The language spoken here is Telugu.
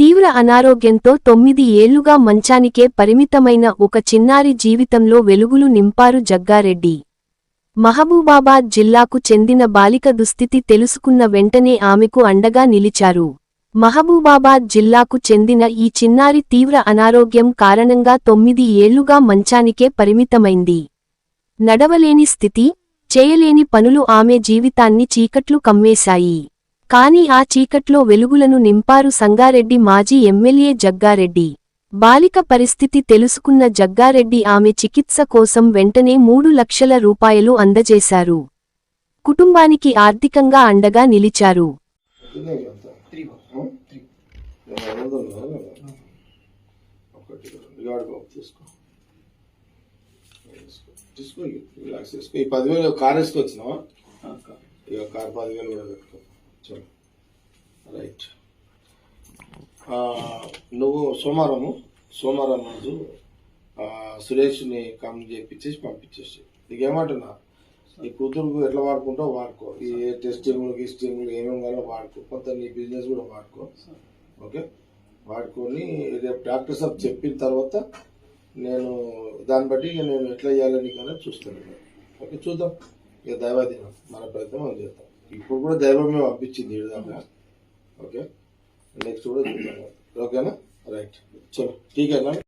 తీవ్ర అనారోగ్యంతో తొమ్మిది ఏళ్ళుగా మంచానికే పరిమితమైన ఒక చిన్నారి జీవితంలో వెలుగులు నింపారు జగ్గారెడ్డి. మహబూబాబాద్ జిల్లాకు చెందిన బాలిక దుస్థితి తెలుసుకున్న వెంటనే ఆమెకు అండగా నిలిచారు. మహబూబాబాద్ జిల్లాకు చెందిన ఈ చిన్నారి తీవ్ర అనారోగ్యం కారణంగా తొమ్మిది ఏళ్ళుగా మంచానికే పరిమితమైంది. నడవలేని స్థితి చేయలేని పనులు ఆమె జీవితాన్ని చీకట్లు కమ్మేశాయి. కాని ఆ చీకట్లో వెలుగులను నింపారు సంగారెడ్డి మాజీ ఎమ్మెల్యే జగ్గారెడ్డి. బాలిక పరిస్థితి తెలుసుకున్న జగ్గారెడ్డి ఆమె చికిత్స కోసం వెంటనే మూడు లక్షల రూపాయలు అందజేశారు. కుటుంబానికి ఆర్థికంగా అండగా నిలిచారు. తీసుకో ఈ పదివేలు కార్ వేసుకొచ్చినావా? కార్ పదివేలు కూడా పెట్టుకో. చలో రైట్ నువ్వు సోమవారము సోమవారం రోజు సురేష్ని కమ్ చేపించేసి పంపించేసి నీకేమంటున్నా? నీ కూతురుకు ఎట్లా వాడుకుంటావు వాడుకో. ఈ టెస్టింగ్లు గిస్టింగ్లు ఏమేమి కావాలో వాడుకో. కొంత నీ బిజినెస్ కూడా వాడుకో. ఓకే? వాడుకొని రేపు డాక్టర్ సాబ్ చెప్పిన తర్వాత నేను దాన్ని బట్టి నేను ఎట్లా చేయాలని కానీ చూస్తాను. ఓకే? చూద్దాం. ఇక దైవాధీనం. మన ప్రయత్నం మనం చేద్దాం. ఇప్పుడు కూడా దైవమే పంపించింది ఈ ఓకే? నెక్స్ట్ కూడా ఓకేనా? రైట్. చలో. ఠీకేనా